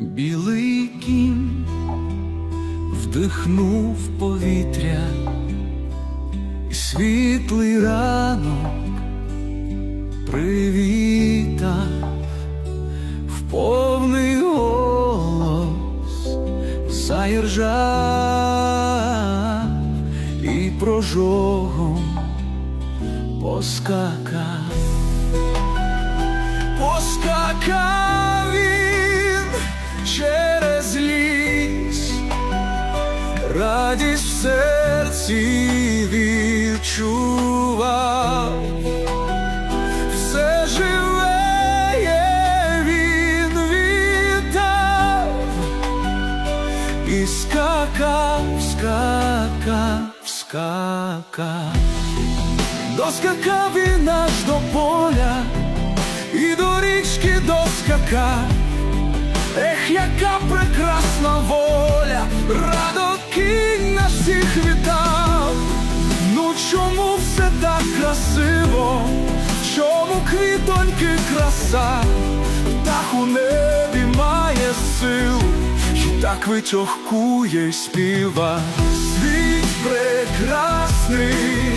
Білий кінь вдихнув повітря, і світлий ранок привітав заіржав і прожогом поскакав. Поскакав він через ліс, радість в серці відчував, скакав, скакав, скакав, доскакав він аж до поля і до річки доскакав. Ех, яка прекрасна воля, радо кінь на всіх вітав. Ну чому все так красиво? Чому квітоньки краса? Птах у небі має силу, так вичохкує співа. Світ прекрасний,